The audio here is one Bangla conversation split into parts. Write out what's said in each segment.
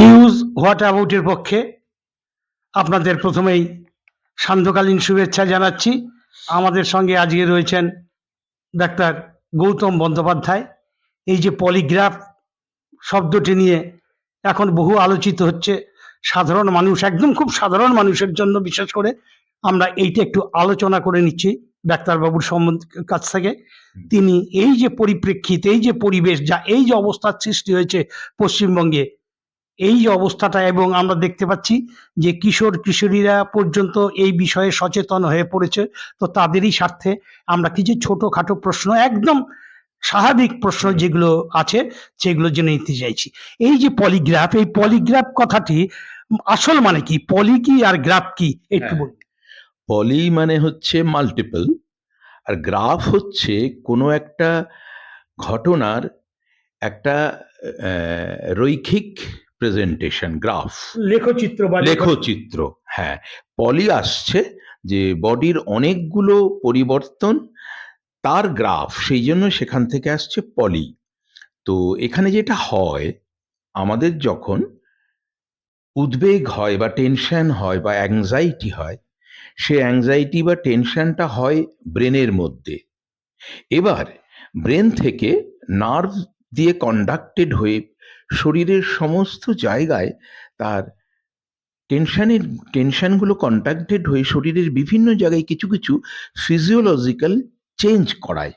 নিউজ হোয়াট অ্যাবাউটের পক্ষে? আপনাদের প্রথমেই সান্ধ্যকালীন শুভেচ্ছা জানাচ্ছি। আমাদের সঙ্গে আজকে রয়েছেন ডাক্তার গৌতম বন্দ্যোপাধ্যায়। এই যে পলিগ্রাফ শব্দটি নিয়ে এখন বহু আলোচিত হচ্ছে। সাধারণ মানুষ, একদম খুব সাধারণ মানুষের জন্য বিশেষ করে আমরা এইটা একটু আলোচনা করে নিচ্ছি ডাক্তারবাবুর সম্বন্ধ কাছ থেকে। তিনি এই যে পরিপ্রেক্ষিত, এই যে পরিবেশ, যা এই যে অবস্থার সৃষ্টি হয়েছে পশ্চিমবঙ্গে এই যে অবস্থাটা এবং আমরা দেখতে পাচ্ছি যে কিশোর কিশোরীরা পর্যন্ত এই বিষয়ে সচেতন হয়ে পড়েছে। তো তাদেরই স্বার্থে আমরা কিছু ছোটখাটো প্রশ্ন একদম স্বাভাবিক প্রশ্ন যেগুলো আছে সেগুলো জেনে নিতে চাইছি। এই যে পলিগ্রাফ এই পলিগ্রাফ কথাটি আসল মানে কি? পলি কি আর গ্রাফ কি? একটু হ্যাঁ। বলুন। পলি মানে হচ্ছে মাল্টিপল আর গ্রাফ হচ্ছে কোনো একটা ঘটনার একটা রৈখিক প্রেজেন্টেশন গ্রাফ লেখচিত্র বা লেখচিত্র। হ্যাঁ। পলি আসছে যে বডির অনেকগুলো পরিবর্তন তার গ্রাফ সেই জন্য সেখান থেকে আসছে পলি। তো এখানে যেটা হয় আমাদের যখন উদ্বেগ হয় বা টেনশন হয় বা অ্যাংজাইটি হয় সে অ্যাংজাইটি বা টেনশনটা হয় ব্রেনের মধ্যে। এবার ব্রেন থেকে নার্ভ দিয়ে কন্ডাক্টেড হয়ে শরীরের সমস্ত জায়গায় তার টেনশানের টেনশানগুলো কন্ট্যাক্টেড হয়ে শরীরের বিভিন্ন জায়গায় কিছু কিছু ফিজিওলজিক্যাল চেঞ্জ করায়।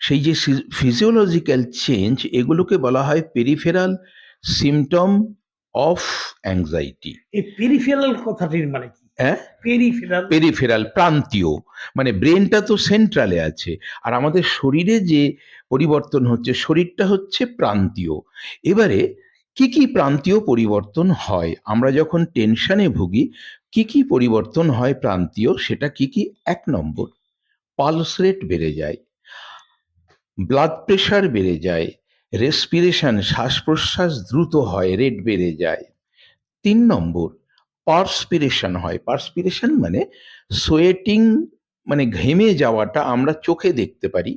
সেই যে ফিজিওলজিক্যাল চেঞ্জ এগুলোকে বলা হয় পেরিফেরাল সিমটম অফ অ্যাংজাইটি এই পেরিফেরাল কথাটির মানে কি? হ্যাঁ? পেরিফেরাল পেরিফেরাল প্রান্তীয়। মানে ব্রেনটা তো সেন্ট্রালে আছে। আর আমাদের শরীরে যে পরিবর্তন হচ্ছে, শরীরটা হচ্ছে প্রান্তীয়। এবারে কি কি প্রান্তীয় পরিবর্তন হয়? আমরা যখন টেনশনে ভুগি, কি কি পরিবর্তন হয় প্রান্তীয়? সেটা কি কি? এক নম্বর, পালস রেট বেড়ে যায়, ব্লাড প্রেশার বেড়ে যায়, রেসপিরেশন শ্বাস প্রশ্বাস দ্রুত হয়, রেট বেড়ে যায়। তিন নম্বর, পার্সপিরেশন হয়। পার্সপিরেশন মানে সোয়েটিং মানে ঘেমে যাওয়াটা আমরা চোখে দেখতে পারি।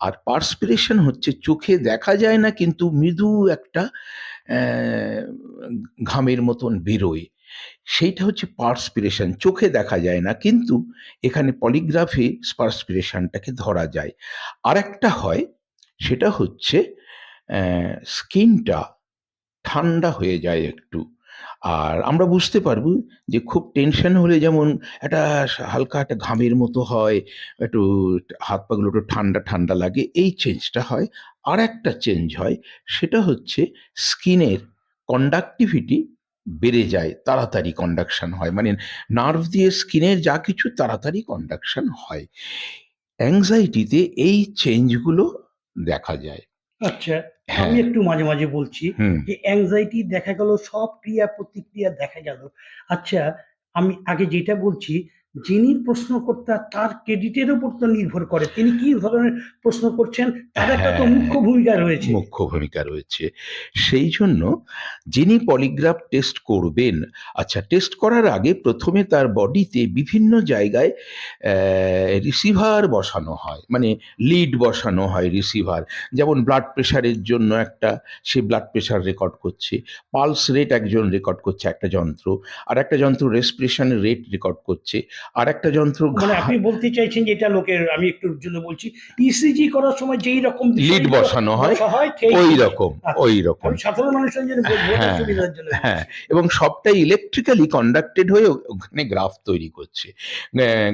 আর পার্সপিরেশন হচ্ছে চোখে দেখা যায় না কিন্তু মৃদু একটা ঘামের মতন বেরোয়। সেইটা হচ্ছে পার্সপিরেশন চোখে দেখা যায় না কিন্তু এখানে পলিগ্রাফি পার্সপিরেশনটাকে ধরা যায়। আর একটা হয়, সেটা হচ্ছে স্কিনটা ঠান্ডা হয়ে যায় একটু। আর আমরা বুঝতে পারব যে খুব টেনশন হলে যেমন একটা হালকা একটা ঘামের মতো হয়, একটু হাত পাগুলো একটু ঠান্ডা ঠান্ডা লাগে, এই চেঞ্জটা হয়। আর একটা চেঞ্জ হয়, সেটা হচ্ছে স্কিনের কন্ডাক্টিভিটি বেড়ে যায়, তাড়াতাড়ি কন্ডাকশন হয়। মানে নার্ভ দিয়ে স্কিনের যা কিছু তাড়াতাড়ি কন্ডাকশন হয়। অ্যাংজাইটিতে এই চেঞ্জগুলো দেখা যায়। আচ্ছা হ্যাঁ। আমি একটু মাঝে মাঝে বলছি যে অ্যাংজাইটি দেখা গেল সব ক্রিয়া প্রতিক্রিয়া দেখা গেল। আচ্ছা আমি আগে যেটা বলছি যিনি প্রশ্নকর্তা তার ক্রেডিটের উপর তো নির্ভর করে। তিনি কি ধরনের প্রশ্ন করছেন? তার একটা তো হ্যাঁ। মুখ্য ভূমিকা রয়েছে। মুখ্য ভূমিকা রয়েছে। সেই জন্য যিনি পলিগ্রাফ টেস্ট করবেন আচ্ছা টেস্ট করার আগে প্রথমে তার বডিতে বিভিন্ন জায়গায় রিসিভার বসানো হয়। মানে লিড বসানো হয় রিসিভার। যেমন ব্লাড প্রেশারের জন্য একটা সে ব্লাড প্রেশার রেকর্ড করছে। পালস রেট একজন রেকর্ড করছে একটা যন্ত্র। আর একটা যন্ত্র রেসপিরেশনের রেট রেকর্ড করছে। আর একটা যন্ত্র মানে আপনি বলতে চাইছেন যেটা লোকের আমি একটু জন্য বলছি ইসিজি করার সময় যেই রকম লিড বসানো হয় ঠিক- ওই রকম আচ্ছা। ওই রকম। সাধারণ মানুষের জন্য হ্যাঁ, হ্যাঁ এবং সবটাই ইলেকট্রিক্যালি কন্ডাক্টেড হয়ে ওখানে গ্রাফ তৈরি করছে।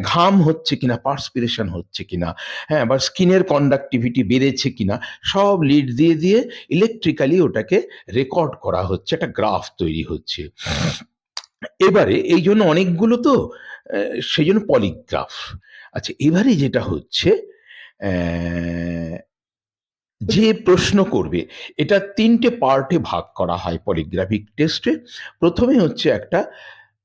ঘাম হচ্ছে কিনা পার্সপিরেশন হচ্ছে কিনা হ্যাঁ বা স্কিনের কন্ডাক্টিভিটি বেড়েছে কিনা সব লিড দিয়ে দিয়ে ইলেকট্রিক্যালি ওটাকে রেকর্ড করা হচ্ছে একটা গ্রাফ তৈরি হচ্ছে। এবারে এই জন্য অনেকগুলো তো সেই জন্য পলিগ্রাফ। আচ্ছা এবারে যেটা হচ্ছে যে প্রশ্ন করবে, এটা তিনটে পার্টে ভাগ করা হয় পলিগ্রাফিক টেস্টে। প্রথমে হচ্ছে একটা,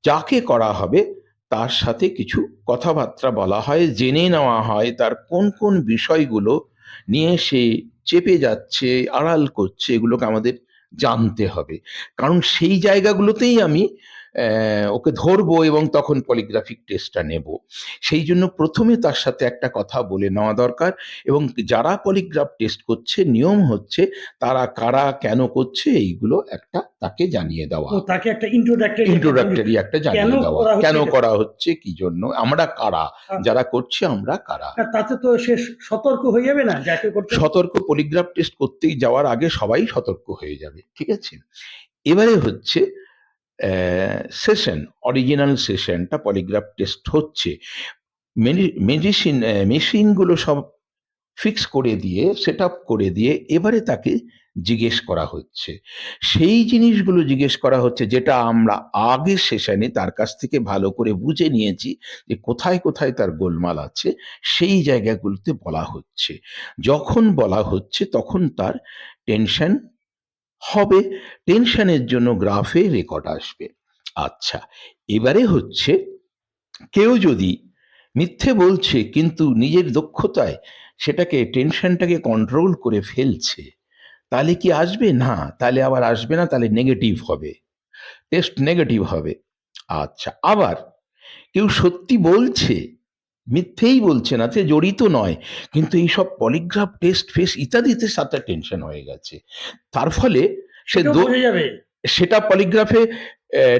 যাকে করা হবে, তার সাথে কিছু কথাবার্তা বলা হয়, জেনে নেওয়া হয়, তার কোন কোন বিষয়গুলো নিয়ে সে চেপে যাচ্ছে, আড়াল করছে, এগুলোকে আমাদের জানতে হবে। কারণ সেই জায়গাগুলোতেই আমি ওকে ধরবো এবং তখন পলিগ্রাফিক টেস্টটা নেব। সেই জন্য প্রথমে তার সাথে একটা কথা বলে নেওয়া দরকার এবং যারা পলিগ্রাফ টেস্ট করছে নিয়ম হচ্ছে তারা কারা কেন করছে এইগুলো একটা তাকে জানিয়ে দেওয়া। তাকে একটা ইন্ট্রোডাক্টরি ইন্ট্রোডাক্টরি একটা জানিয়ে দেওয়া। কেন করা হচ্ছে কি জন্য? আমরা কারা? আচ্ছা। যারা করছে আমরা কারা? তাতে তো সে সতর্ক হয়ে যাবে না যাকে করতে সতর্ক পলিগ্রাফ টেস্ট করতেই যাওয়ার আগে সবাই সতর্ক হয়ে যাবে ঠিক আছে? এবারে হচ্ছে সেশন অরিজিনাল সেশনটা পলিগ্রাফ টেস্ট হচ্ছে। মেডিসিন মেশিনগুলো সব ফিক্স করে দিয়ে সেট আপ করে দিয়ে এবারে তাকে জিজ্ঞেস করা হচ্ছে। সেই জিনিসগুলো জিজ্ঞেস করা হচ্ছে যেটা আমরা আগের সেশনে তার কাছ থেকে ভালো করে বুঝে নিয়েছি যে কোথায় কোথায় তার গোলমাল আছে, সেই জায়গাগুলোতে বলা হচ্ছে। যখন বলা হচ্ছে তখন তার টেনশন হবে। টেনশনের জন্য গ্রাফে রেকর্ড আসবে। আচ্ছা এবারে হচ্ছে কেউ যদি মিথ্যে বলছে কিন্তু নিজের দক্ষতায় সেটাকে, টেনশনটাকে কন্ট্রোল করে ফেলছে, তাহলে কি আসবে? না, তাহলে আবার আসবে না, তাহলে নেগেটিভ হবে। টেস্ট নেগেটিভ হবে। আচ্ছা আবার কেউ সত্যি বলছে মিথ্যেই বলছে না তে জড়িত নয়। কিন্তু এইসব পলিগ্রাফ টেস্ট ফেস ইত্যাদিতে সাথে টেনশন হয়ে গেছে। তার ফলে সে সেটা পলিগ্রাফে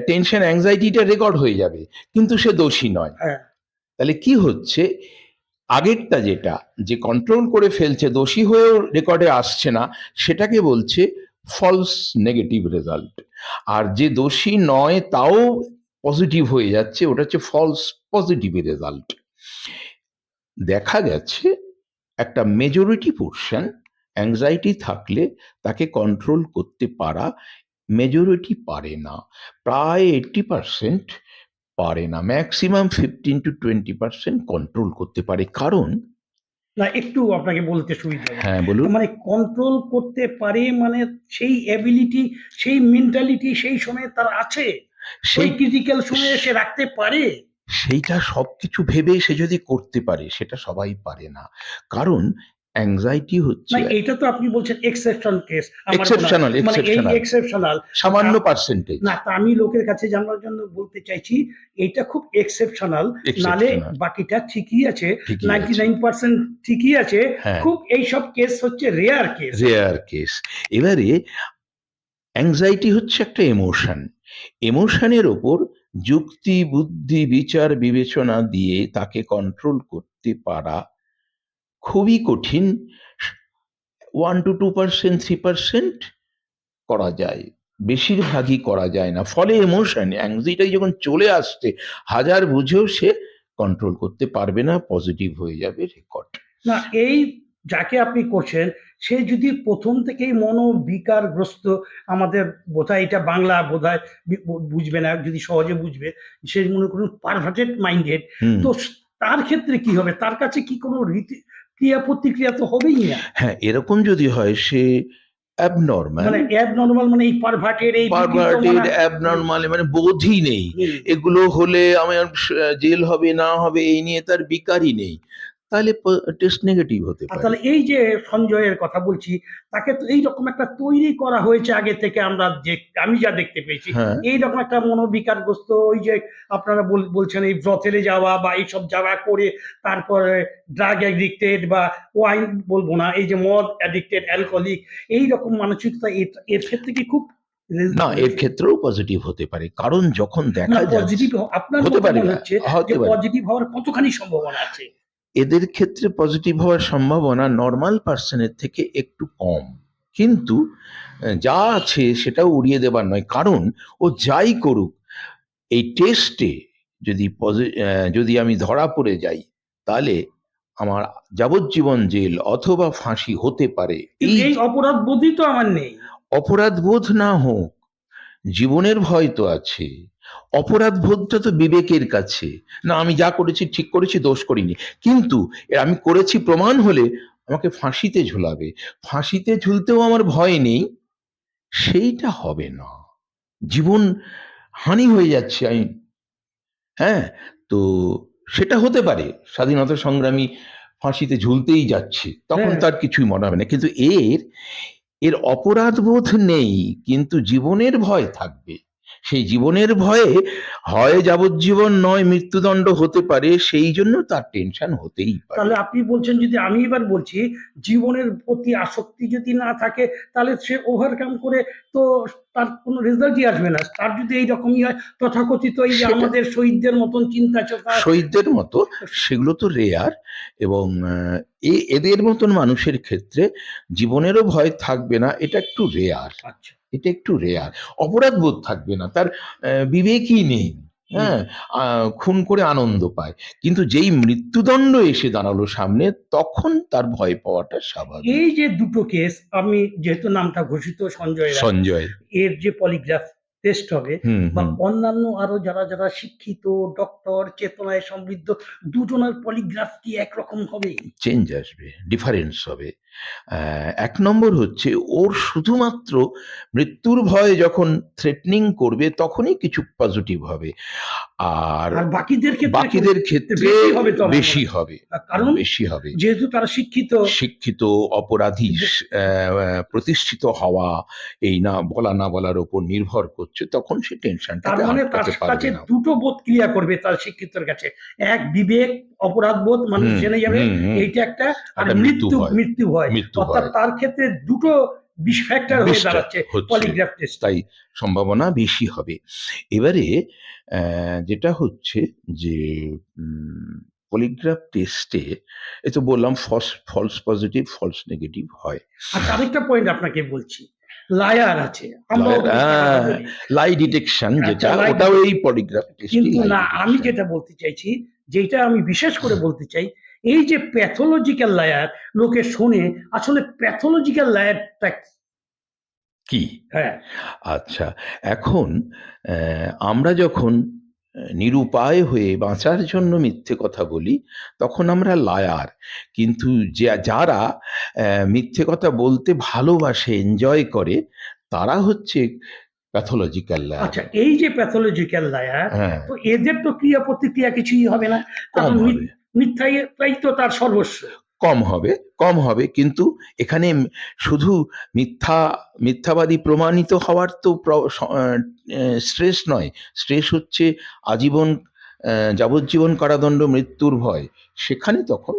টেনশন অ্যাংজাইটিটা রেকর্ড হয়ে যাবে। কিন্তু সে দোষী নয়। হ্যাঁ। তাহলে কি হচ্ছে? আগেরটা যেটা যে কন্ট্রোল করে ফেলছে দোষী হয়েও রেকর্ডে আসছে না সেটাকে বলছে ফলস নেগেটিভ রেজাল্ট আর যে দোষী নয় তাও পজিটিভ হয়ে যাচ্ছে ওটা হচ্ছে ফলস পজিটিভ রেজাল্ট দেখা গেছে একটা মেজরিটি পোর্শন অ্যাংজাইটি থাকলে তাকে কন্ট্রোল করতে পারা মেজরিটি পারে না। প্রায় এইট্টি পারসেন্ট পারে না। Maximum fifteen to twenty percent control করতে পারে। কারণ না একটু আপনাকে বলতে সুবিধা হ্যাঁ বলুন। মানে কন্ট্রোল করতে পারে মানে সেই অ্যাবিলিটি সেই মেন্টালিটি সেই সময় তার আছে। সেই সেই ক্রিটিক্যাল সময়ে সে রাখতে পারে। সেইটা সবকিছু ভেবে সে যদি করতে পারে সেটা সবাই পারে না। কারণ অ্যাংজাইটি হচ্ছে এটা তো আপনি বলছেন এক্সেপশন কেস মানে এক্সেপশনাল সামান্য পার্সেন্টেজ না তা আমি লোকের কাছে জানার জন্য বলতে চাইছি এটা খুব এক্সেপশনাল নালে বাকিটা ঠিকই আছে ঠিকই নাইনটি আছে। নাইন পার্সেন্ট ঠিকই আছে। হ্যাঁ। খুব এইসব কেস হচ্ছে রেয়ার কেস রেয়ার কেস এবারে অ্যাংজাইটি হচ্ছে একটা এমোশন এমোশনের ওপর যুক্তি, বুদ্ধি, বিচার, বিবেচনা দিয়ে তাকে কন্ট্রোল করতে পারা খুবই কঠিন। One to two percent three percent করা যায়। বেশিরভাগই করা যায় না। ফলে এমোশন অ্যাংজাইটি যখন চলে আসছে, হাজার বুঝেও সে কন্ট্রোল করতে পারবে না পজিটিভ হয়ে যাবে রেকর্ড না, এই যাকে আপনি করছেন সে যদি প্রথম থেকেই মনোবিকারগ্রস্ত আমাদের বোধহয় এটা বাংলা বোধহয় বুঝবে না যদি সহজে বুঝবে সে মনে করুন পারভার্টেড মাইন্ডেড তো তার ক্ষেত্রে কি হবে? তার কাছে কি কোনো রীতি ক্রিয়া প্রতিক্রিয়া তো হবেই না। হ্যাঁ এরকম যদি হয় সে অ্যাবনর্মাল মানে অ্যাব মানে এই পারভার্টেড এই পারভার্টেড অ্যাবনর্মাল মানে বোধই নেই। এগুলো হলে আমার জেল হবে না হবে এই নিয়ে তার বিকারই নেই। তাহলে টেস্ট নেগেটিভ হতে পারে। তাহলে এই যে সঞ্জয়ের কথা বলছি তাকে তো এইরকম একটা তৈরি করা হয়েছে আগে থেকে আমরা যে আমি যা দেখতে পেয়েছি। হ্যাঁ। এইরকম একটা মনোবিকারগ্রস্ত ওই যে আপনারা বলছেন এই ব্রথেলে যাওয়া বা এইসব যাওয়া করে তারপরে ড্রাগ অ্যাডিক্টেড বা ওয়াইন বলব না এই যে মদ অ্যাডিক্টেড অ্যালকোহলিক এই রকম মানসিকতা এর- ক্ষেত্রে কি খুব না এর ক্ষেত্রেও পজিটিভ হতে পারে। কারণ যখন দেখা যায় পজিটিভ আপনার হতে পারে হচ্ছে পজিটিভ হওয়ার কতখানি সম্ভাবনা আছে? এদের ক্ষেত্রে পজিটিভ হওয়ার সম্ভাবনা নর্মাল পার্সনের থেকে একটু কম। কিন্তু যা আছে সেটাও উড়িয়ে দেবার নয়। কারণ ও যাই করুক এই টেস্টে যদি যদি আমি ধরা পড়ে যাই তাহলে আমার যাবজ্জীবন জেল অথবা ফাঁসি হতে পারে। এই অপরাধ বোধই তো আমার নেই। অপরাধ বোধ না হোক জীবনের ভয় তো আছে। অপরাধ বোধটা তো বিবেকের কাছে। না আমি যা করেছি ঠিক করেছি দোষ করিনি। কিন্তু আমি করেছি প্রমাণ হলে আমাকে ফাঁসিতে ঝুলাবে। ফাঁসিতে ঝুলতেও আমার ভয় নেই সেইটা হবে না। জীবন হানি হয়ে যাচ্ছে আমি হ্যাঁ তো সেটা হতে পারে স্বাধীনতা সংগ্রামী ফাঁসিতে ঝুলতেই যাচ্ছে তখন হ্যাঁ। তার কিছুই মনে হবে না। কিন্তু এর এর অপরাধ বোধ নেই কিন্তু জীবনের ভয় থাকবে। সেই জীবনের ভয়ে হয় যাবজ্জীবন নয় মৃত্যুদণ্ড হতে পারে সেই জন্য তার টেনশন হতেই পারে। তাহলে আপনি বলছেন যদি আমি এবার বলছি জীবনের প্রতি আসক্তি যদি না থাকে তাহলে সে ওভারকাম করে তো তার কোনো রেজাল্টই আসবে না। তার যদি এই রকমই হয় তথাকথিত এই যে আমাদের শহীদদের মতন চিন্তা চেতা শহীদদের মতো সেগুলো তো রেয়ার এবং এদের মতন মানুষের ক্ষেত্রে জীবনেরও ভয় থাকবে না এটা একটু রেয়ার আচ্ছা। এটা একটু রেয়ার অপরাধ বোধ থাকবে না তার বিবেকই নেই হ্যাঁ খুন করে আনন্দ পায়। কিন্তু যেই মৃত্যুদণ্ড এসে দাঁড়াল সামনে তখন তার ভয় পাওয়াটা স্বাভাবিক। এই যে দুটো কেস আমি যেহেতু নামটা ঘোষিত সঞ্জয় রায়, সঞ্জয়। এর যে পলিগ্রাফ টেস্ট হবে বা অন্যান্য আরও যারা যারা শিক্ষিত ডক্টর চেতনায় সমৃদ্ধ দুজনের পলিগ্রাফ কি একরকম হবে? চেঞ্জ আসবে ডিফারেন্স হবে। এক নম্বর হচ্ছে ওর শুধুমাত্র মৃত্যুর ভয়ে যখন থ্রেটনিং করবে তখনই কিছু পজিটিভ হবে। আর বাকিদের ক্ষেত্রে বাকিদের ক্ষেত্রে বেশি হবে কারণ বেশি হবে। যেহেতু তারা শিক্ষিত। শিক্ষিত অপরাধী প্রতিষ্ঠিত হওয়া এই না বলা না বলার উপর নির্ভর করছে। তখন সে টেনশনটা তার মানে তার কাছে দুটো বোধ ক্লিয়ার করবে তার শিক্ষিতর কাছে। এক বিবেক অপরাধ বোধ মানুষ জেনে যাবে। এইটা একটা আর মৃত্যু মৃত্যু। মৃত্যু অর্থাৎ তার ক্ষেত্রে দুটো ফ্যাক্টর হয়ে দাঁড়াচ্ছে পলিগ্রাফ টেস্ট তাই সম্ভাবনা বেশি হবে। এবারে আহ, যেটা হচ্ছে যে পলিগ্রাফ টেস্টে এ তো বললাম false false positive false negative হয়। আর আরেকটা পয়েন্ট আপনাকে বলছি। লায়ার আছে। কথা হ্যাঁ। লাই ডিটেকশন যেটা ওটাও এই পলিগ্রাফ কিন্তু না আমি যেটা বলতে চাইছি যেটা আমি বিশেষ করে বলতে চাই এই যে প্যাথোলজিক্যাল লায়ার লোকে শোনে আসলে প্যাথোলজিক্যাল লায়ারটা কি? হ্যাঁ। আচ্ছা এখন আহ, আমরা যখন নিরুপায় হয়ে বাঁচার জন্য মিথ্যে কথা বলি তখন আমরা লায়ার। কিন্তু যে- যারা মিথ্যে কথা বলতে ভালোবাসে এনজয় করে তারা হচ্ছে প্যাথোলজিক্যাল লায়ার আচ্ছা এই যে প্যাথোলজিক্যাল লায়ার তো এদের তো ক্রিয়া প্রতিক্রিয়া কিছুই হবে না। মিথ্যাই তো তার সর্বস্ব। কম হবে। কম হবে কিন্তু এখানে শুধু মিথ্যা মিথ্যাবাদী প্রমাণিত হওয়ার তো স্ট্রেস নয়। স্ট্রেস হচ্ছে আজীবন যাবজ্জীবন কারাদণ্ড মৃত্যুর ভয়। সেখানে তখন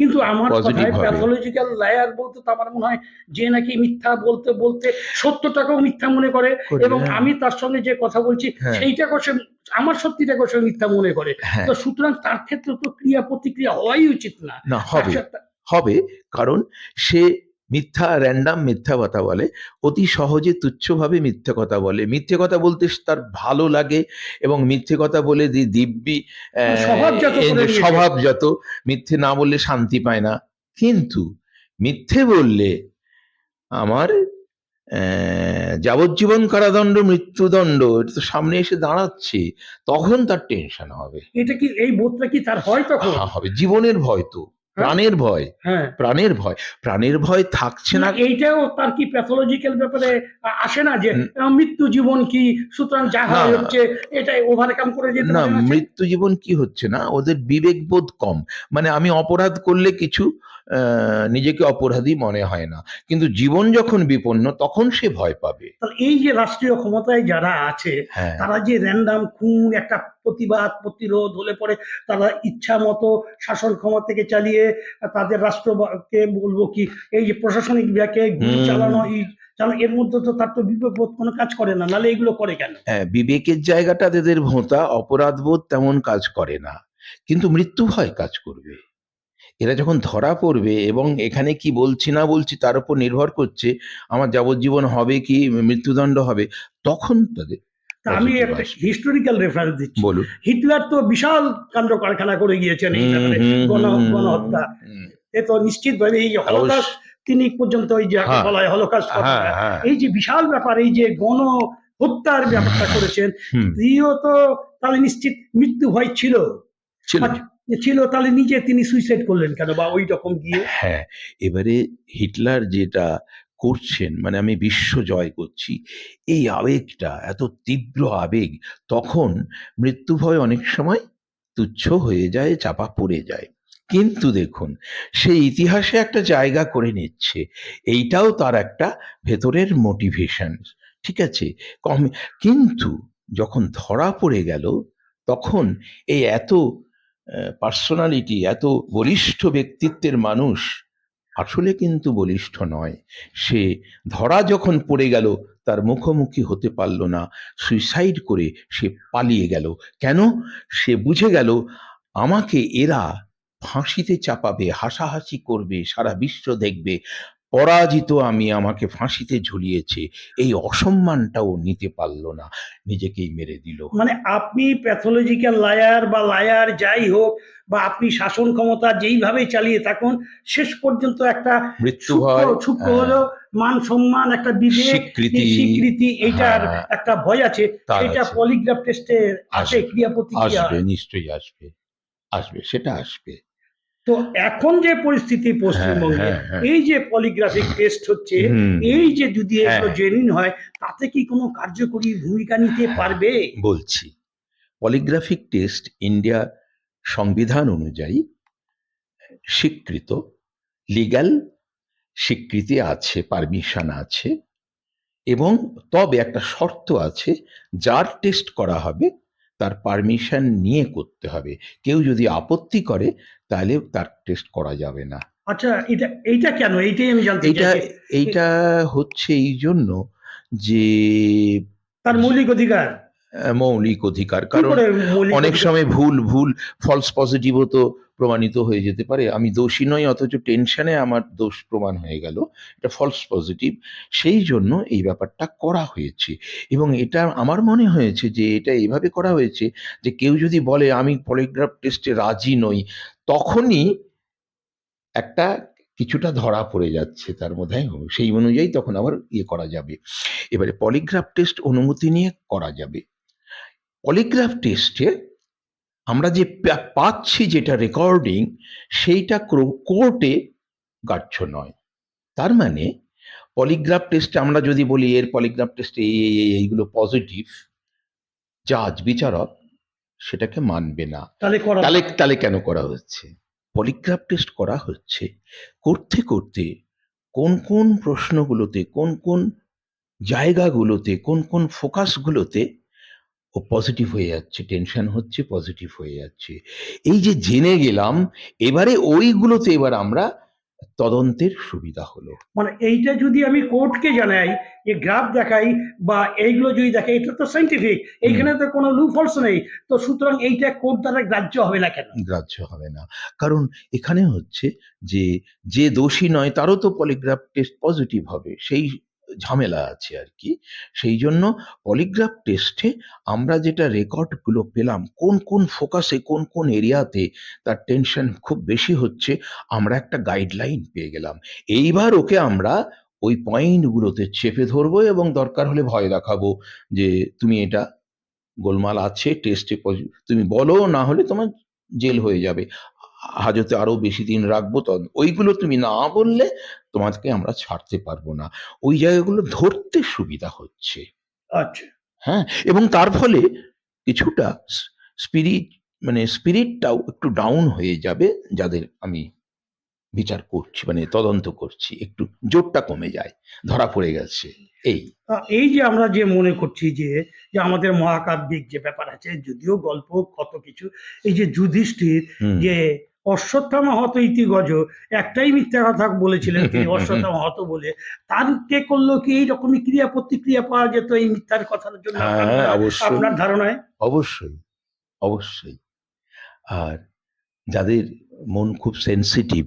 কিন্তু আমার কথায় প্যাথোলজিক্যাল লায়ার বলতে তো আমার মনে হয় যে নাকি মিথ্যা বলতে বলতে সত্যটাকেও মিথ্যা মনে করে এবং হ্যাঁ। আমি তার সঙ্গে যে কথা বলছি হ্যাঁ। সেইটাকে সে আমার সত্যিটাকে সে মিথ্যা মনে করে। হ্যাঁ। তো সুতরাং তার ক্ষেত্রে তো ক্রিয়া প্রতিক্রিয়া হওয়াই উচিত না। না হবে। হবে কারণ সে মিথ্যা র্যান্ডাম মিথ্যা কথা বলে অতি সহজে তুচ্ছভাবে মিথ্যে কথা বলে। মিথ্যে কথা বলতে তার ভালো লাগে এবং মিথ্যে কথা বলে যে দিব্যি স্বভাবজাত মিথ্যে না বললে শান্তি পায় না। কিন্তু মিথ্যে বললে আমার আহ, যাবজ্জীবন কারাদণ্ড মৃত্যুদণ্ড এটা তো সামনে এসে দাঁড়াচ্ছে তখন তার টেনশন হবে। এটা কি এই বোধটা কি তার হয় তখন? হবে। জীবনের ভয় তো। প্রাণের ভয়। হ্যাঁ। প্রাণের ভয়। প্রাণের ভয় থাকছে না। এইটাও তার কি প্যাথোলজিক্যাল ব্যাপারে আসে না যে মৃত্যু জীবন কি সুতরাং যা হয় হচ্ছে এটাই ওভারকাম করে যেতে না? মৃত্যু জীবন কি হচ্ছে না? ওদের বিবেকবোধ কম। মানে আমি অপরাধ করলে কিছু নিজেকে অপরাধী মনে হয় না। কিন্তু জীবন যখন বিপন্ন তখন সে ভয় পাবে। এই যে রাষ্ট্রীয় ক্ষমতায় যারা আছে হ্যাঁ। তারা যে র্যান্ডাম খুন একটা প্রতিবাদ প্রতিরোধ হলে পরে তারা ইচ্ছা মতো শাসন ক্ষমতা থেকে চালিয়ে তাদের রাষ্ট্রকে বলব কি এই যে প্রশাসনিক হুম। চালানো এর মধ্যে তো তার তো বিবেক বোধ কোনো কাজ করে না নাহলে এগুলো করে কেন? হ্যাঁ, বিবেকের জায়গাটা এদের ভোঁতা অপরাধবোধ তেমন কাজ করে না। কিন্তু মৃত্যু ভয় কাজ করবে। এরা যখন ধরা পড়বে এবং এখানে কি বলছি না বলছি তার উপর নির্ভর করছে আমার যাবজ্জীবন হবে কি মৃত্যুদণ্ড হবে তখন তাদের আমি একটা হিস্টোরিক্যাল রেফারেন্স দিচ্ছি। বলুন। হিটলার তো বিশাল কাণ্ড কারখানা করে গিয়েছেন এই গণহত্যা। এ তো নিশ্চিত ভাবে এই যে হলোকাস্ট তিনি পর্যন্ত ওই যে হ্যাঁ। বলা হয় হলোকাস্ট হ্যাঁ হ্যাঁ। এই যে বিশাল ব্যাপার এই যে গণ হত্যার ব্যাপারটা করেছেন স্ত্রীও তো তাহলে নিশ্চিত মৃত্যু ভয় ছিল। ছিল, তাহলে নিজে তিনি সুইসাইড করলেন কেন বা ওই রকম গিয়ে? হ্যাঁ এবারে হিটলার যেটা করছেন মানে আমি বিশ্ব জয় করছি, এই আবেগটা, এত তীব্র আবেগ, তখন মৃত্যু ভয় অনেক সময় তুচ্ছ হয়ে যায়, চাপা পড়ে যায়। কিন্তু দেখুন, সে ইতিহাসে একটা জায়গা করে নিচ্ছে, এইটাও তার একটা ভেতরের মোটিভেশন ঠিক আছে? কম, কিন্তু যখন ধরা পড়ে গেল, তখন এই এত পার্সোনালিটি এত বলিষ্ঠ ব্যক্তিত্বের মানুষ আসলে কিন্তু বলিষ্ঠ নয়। সে ধরা যখন পড়ে গেল, তার মুখোমুখি হতে পারল না সুইসাইড করে সে পালিয়ে গেল। কেন? সে বুঝে গেল, আমাকে এরা ফাঁসিতে চাপাবে, হাসাহাসি করবে, সারা বিশ্ব দেখবে। পরাজিত আমি আমাকে ফাঁসিতে ঝুলিয়েছে। এই অসম্মানটাও নিতে পারল না নিজেকেই মেরে দিল। মানে আপনি প্যাথোলজিক্যাল লায়ার বা লায়ার যাই হোক বা আপনি শাসন ক্ষমতা যেইভাবে চালিয়ে থাকুন শেষ পর্যন্ত একটা মৃত্যু ভয় সূক্ষ্ম হ্যাঁ, হলো মান সম্মান একটা বিবেক স্বীকৃতি স্বীকৃতি এইটার হ্যাঁ, একটা ভয় আছে সেটা পলিগ্রাফ টেস্টে আসে ক্রিয়া প্রতিক্রিয়া আসবে নিশ্চয়ই আসবে। আসবে সেটা আসবে। তো এখন যে পরিস্থিতি পশ্চিমবঙ্গে হ্যাঁ, হ্যাঁ। এই যে পলিগ্রাফিক টেস্ট হচ্ছে এই যে যদি এগুলো হ্যাঁ। জেনুইন হয় তাতে কি কোনো কার্যকরী ভূমিকা নিতে পারবে বলছি পলিগ্রাফিক টেস্ট ইন্ডিয়া সংবিধান অনুযায়ী স্বীকৃত লিগ্যাল স্বীকৃতি আছে পারমিশন আছে এবং তবে একটা শর্ত আছে যার টেস্ট করা হবে তার পারমিশন নিয়ে করতে হবে। কেউ যদি আপত্তি করে তাহলে তার টেস্ট করা যাবে না। আচ্ছা এটা এইটা কেন? এইটাই আমি জানতে এটা এইটা হচ্ছে এই জন্য যে তার মৌলিক অধিকার। মৌলিক অধিকার। কারণ অনেক সময় ভুল ভুল ফলস পজিটিভও তো প্রমাণিত হয়ে যেতে পারে। আমি দোষী নই অথচ টেনশনে আমার দোষ প্রমাণ হয়ে গেল। এটা ফলস পজিটিভ সেই জন্য এই ব্যাপারটা করা হয়েছে। এবং এটা আমার মনে হয়েছে যে এটা এইভাবে করা হয়েছে যে কেউ যদি বলে আমি পলিগ্রাফ টেস্টে রাজি নই তখনই একটা কিছুটা ধরা পড়ে যাচ্ছে তার মধ্যে। সেই অনুযায়ী তখন আবার ইয়ে করা যাবে। এবারে পলিগ্রাফ টেস্ট অনুমতি নিয়ে করা যাবে। পলিগ্রাফ টেস্টে আমরা যে পাচ্ছি যেটা রেকর্ডিং সেইটা কোর্টে গ্রাহ্য নয়। তার মানে পলিগ্রাফ টেস্টে আমরা যদি বলি এর পলিগ্রাফ টেস্টে এই এই এই এইগুলো পজিটিভ জাজ বিচারক সেটাকে মানবে না। তাহলে তাহলে কেন করা হচ্ছে? পলিগ্রাফ টেস্ট করা হচ্ছে করতে করতে কোন কোন প্রশ্নগুলোতে কোন কোন জায়গাগুলোতে কোন কোন ফোকাসগুলোতে ও পজিটিভ হয়ে যাচ্ছে টেনশন হচ্ছে পজিটিভ হয়ে যাচ্ছে। এই যে জেনে গেলাম এবারে ওইগুলোতে এবার আমরা তদন্তের সুবিধা হলো। মানে এইটা যদি আমি কোর্টকে জানাই যে গ্রাফ দেখাই বা এইগুলো যদি দেখাই এটা তো সাইন্টিফিক এইখানে তো কোনো লু ফলস নেই। তো সুতরাং এইটা কোর্ট দ্বারা গ্রাহ্য হবে না কেন? গ্রাহ্য হবে না। কারণ এখানে হচ্ছে যে যে দোষী নয় তারও তো পলিগ্রাফ টেস্ট পজিটিভ হবে। সেই ঝামেলা আছে আর কি সেই জন্য পলিগ্রাফ টেস্টে আমরা যেটা রেকর্ডগুলো পেলাম, কোন কোন ফোকাসে কোন কোন এরিয়াতে তার টেনশন খুব বেশি হচ্ছে, আমরা একটা গাইডলাইন পেয়ে গেলাম। এইবার ওকে আমরা ওই পয়েন্টগুলোতে চেপে ধরবো এবং দরকার হলে ভয় দেখাবো যে, তুমি এটা গোলমাল আছে টেস্টে তুমি বলো, না হলে তোমার জেল হয়ে যাবে। হাজতে আরও বেশি দিন রাখব তখন ওইগুলো তুমি না বললে তোমাকে আমরা ছাড়তে পারব না। ওই জায়গাগুলো ধরতে সুবিধা হচ্ছে। আচ্ছা। হ্যাঁ এবং তার ফলে কিছুটা স্পিরিট মানে স্পিরিটটাও একটু ডাউন হয়ে যাবে যাদের আমি বিচার করছি মানে তদন্ত করছি। একটু জোরটা কমে যায় ধরা পড়ে গেছে এই। এই যে আমরা যে মনে করছি যে যে আমাদের মহাকাব্যিক যে ব্যাপার আছে যদিও গল্প কত কিছু এই যে যুধিষ্ঠির যে অশ্বত্থামা হত ইতি গজ একটাই মিথ্যা কথা বলেছিলেন তিনি অশ্বত্থামা হত বলে। তার কে করল কি এইরকমই ক্রিয়া প্রতিক্রিয়া পাওয়া যেত এই মিথ্যার কথার জন্য হ্যাঁ আপনার- ধারণায়? অবশ্যই। অবশ্যই আর যাদের মন খুব সেনসিটিভ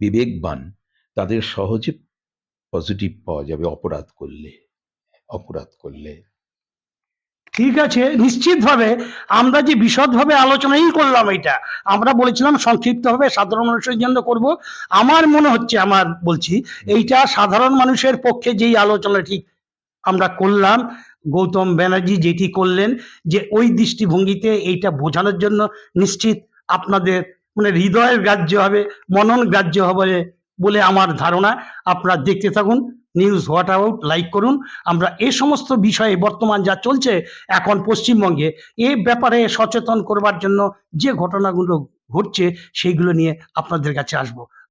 বিবেকবান তাদের সহজে পজিটিভ পাওয়া যাবে অপরাধ করলে অপরাধ করলে। ঠিক আছে? নিশ্চিতভাবে আমরা যে বিশদভাবে আলোচনাই করলাম এটা, আমরা বলেছিলাম সংক্ষিপ্তভাবে সাধারণ মানুষের জন্য করব। আমার মনে হচ্ছে, আমার বলছি, এইটা সাধারণ মানুষের পক্ষে যেই আলোচনা ঠিক আমরা করলাম, গৌতম ব্যানার্জি যেটি করলেন, যে ওই দৃষ্টিভঙ্গিতে এইটা বোঝানোর জন্য নিশ্চিত আপনাদের মানে হৃদয়ের গ্রাহ্য হবে, মনন গ্রাহ্য হবে বলে আমার ধারণা। আপনারা দেখতে থাকুন। নিউজ হোয়াট আউট লাইক করুন। আমরা এ সমস্ত বিষয়ে বর্তমান যা চলছে এখন পশ্চিমবঙ্গে, এ ব্যাপারে সচেতন করবার জন্য যে ঘটনাগুলো ঘটছে, সেইগুলো নিয়ে আপনাদের কাছে আসব।